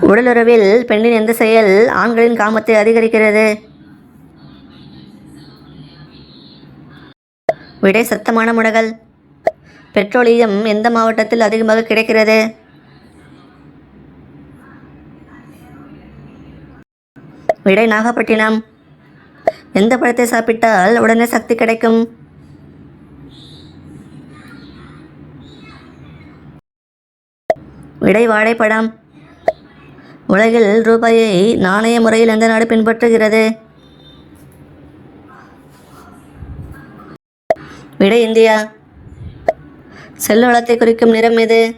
உடலுறவில் பெண்ணின் எந்த செயல் ஆண்களின் காமத்தை அதிகரிக்கிறது? விடை சத்தமான முடகல். பெட்ரோலியம் எந்த மாவட்டத்தில் அதிகமாக கிடைக்கிறது? விடை நாகப்பட்டினம். எந்த பழத்தை சாப்பிட்டால் உடனே சக்தி கிடைக்கும்? விடை வாழைப்பழம். உலகில் ரூபாயை நாணய முறையில் எந்த நாடு பின்பற்றுகிறது? விடை இந்தியா. செல் வளத்தை குறிக்கும் நிறம் எது?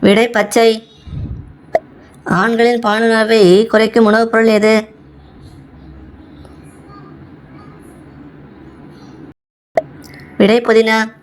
விடை பச்சை. ஆண்களின் பாலுணர்வை குறைக்கும் உணவுப் பொருள் எது? விடை புதினா.